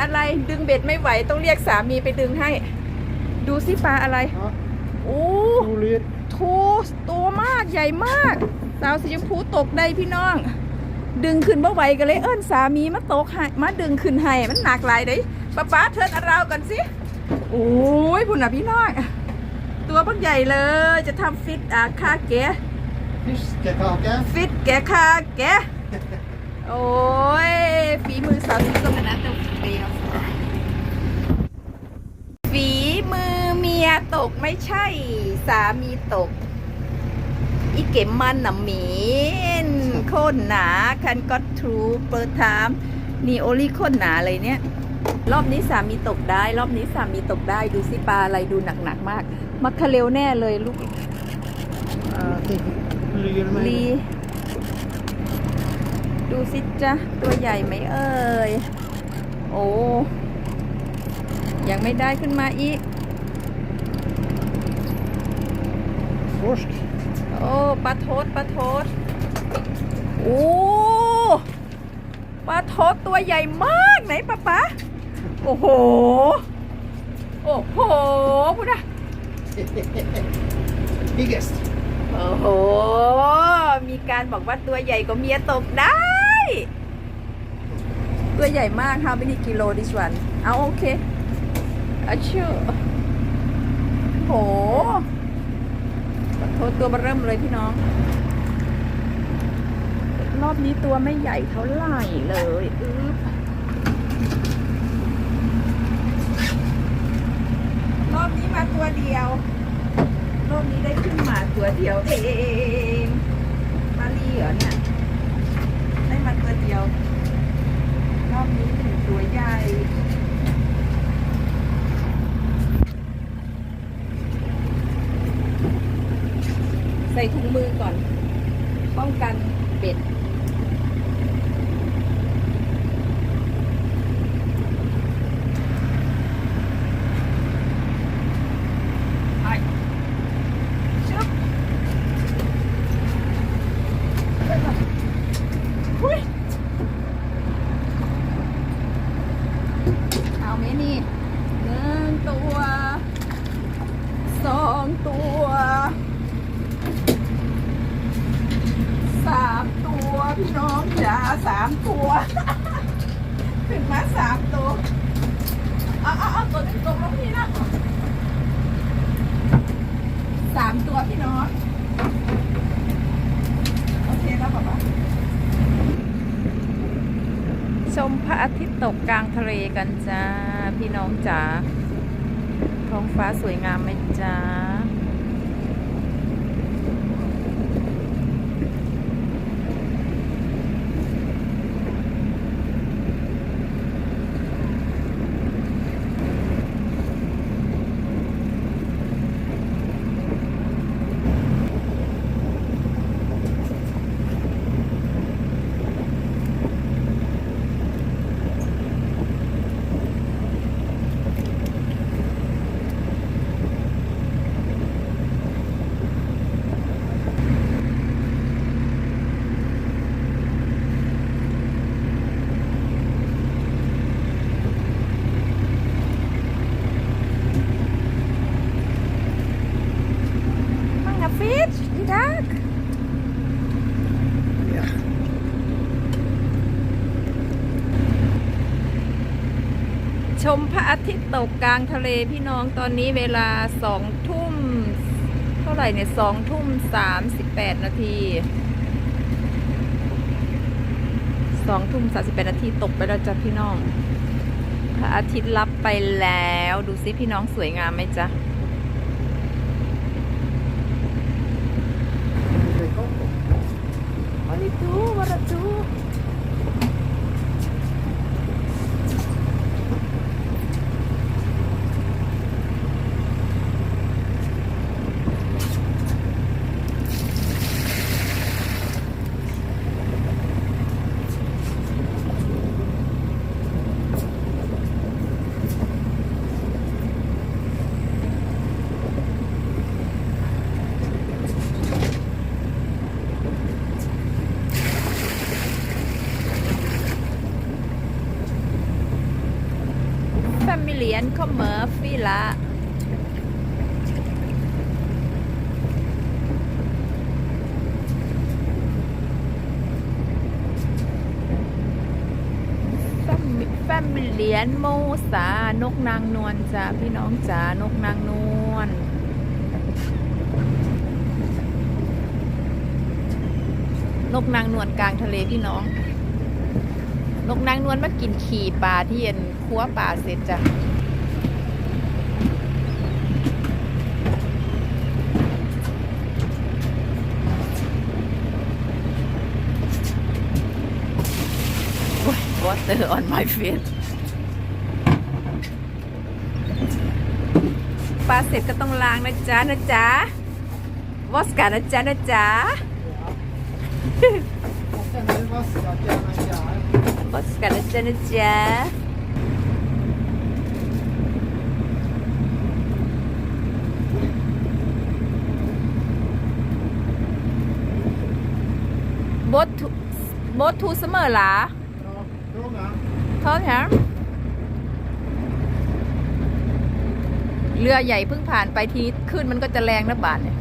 อะไร ดึงเบ็ดไม่ไหวต้องเรียกสามีไปดึงให้ ดูสิปลาอะไร Ja, โอ้ roligt. ทูตัวมากใหญ่มากสาวสีชมพูตกได้พี่น้อง ดึงขึ้นบ่ไหวกันเลยเอิ้นสามีมาตกให้มาดึงขึ้นให้มันหนักหลายเด้ป้าป้าเทิร์นอาราวกันสิโอ้ยพุ่นน่ะพี่น้องตัวบักใหญ่เลยจะทำฟิตอาคาแก Fiskekaka. ฟิตแกคาแก โอ้ยฝีมือสาวสีส้มนะตกเดียวฝีมือเมียตกไม่ใช่ สามีตก อีเก็มมันน่ะหมีนโคนหนาคันก็ทรูเปิดถามนี่โอลี่โคนหนาเลยเนี่ย รอบนี้สามีตกได้ รอบนี้สามีตกได้ดูสิปลาอะไรดูหนักๆมาก มักคาเรลแน่เลยลูกลี ดูสิจ๊ะ ตัวใหญ่ไหมเอ่ย โอ้ ยังไม่ได้ขึ้นมาอีก Torsk. โอ้ปลาโทษปลาโทษโอ้ปลาโทษตัวใหญ่มากไหนปะป๊าโอ้โห โอ้โหพูดนะ Biggest. โอ้โห มีการบอกว่าตัวใหญ่กว่าเมียตกได้ ตัวใหญ่มาก how many kilo this one เอาโอเคอาชื่อโหโทษตัวเบอเริ่มเลยพี่น้อง รอบนี้ตัวไม่ใหญ่เท่าไหร่เลยอึ๊บรอบนี้มาตัวเดียว รอบนี้ได้ขึ้นมาตัวเดียวเองมาลีเหรอเนี่ย ดียวรอบนี้หนึ่งตัวใหญ่ใส่ถุงมือก่อน ป้องกันเบ็ด ไปชึบหุ้ยเอาไหมนี่หนึ่งตัว สองตัว สามตัว พี่น้องจ๋าสามตัว ขึ้นมาสามตัวเอาเอาเอาตัวนึงตกลงนี่นะสามตัวพี่น้องโอเคแล้วป๊าป๊าชมพระอาทิตย์ตกกลางทะเลกันจ้า พี่น้องจ๋าท้องฟ้าสวยงามไหมจ้า ชมพระอาทิตย์ตกกลางทะเลพี่น้องตอนนี้เวลาสองทุ่มเท่าไหร่เนี่ยสองทุ่มสามสิบแปดนาทีสองทุ่มสามสิบแปดนาทีตกไปแล้วจ้ะพี่น้อง พระอาทิตย์ลับไปแล้วดูสิพี่น้องสวยงามไหมจ๊ะวันนี้ดูวันดู นคอมเมอร์ฟิละแฟมิเลียนโมสานกนางนวลจ้าพี่น้องจ๋านกนางนวลนกนางนวลกลางทะเลพี่น้อง นกนางนวลมากินขี่ปลาที่เย็นคั้วปลาเสร็จจ้ะ water on my face ปลาเสร็จก็ต้องล้างนะจ๊ะนะจ๊ะวอสกานะจ๊ะนะจ๊ะวอสกานะจ๊ะนะจ๊ะบดทูบดทูเสมอหลา เท่าแถมเรือใหญ่เพิ่งผ่านไปทีขึ้นมันก็จะแรงนะบาทเนี่ย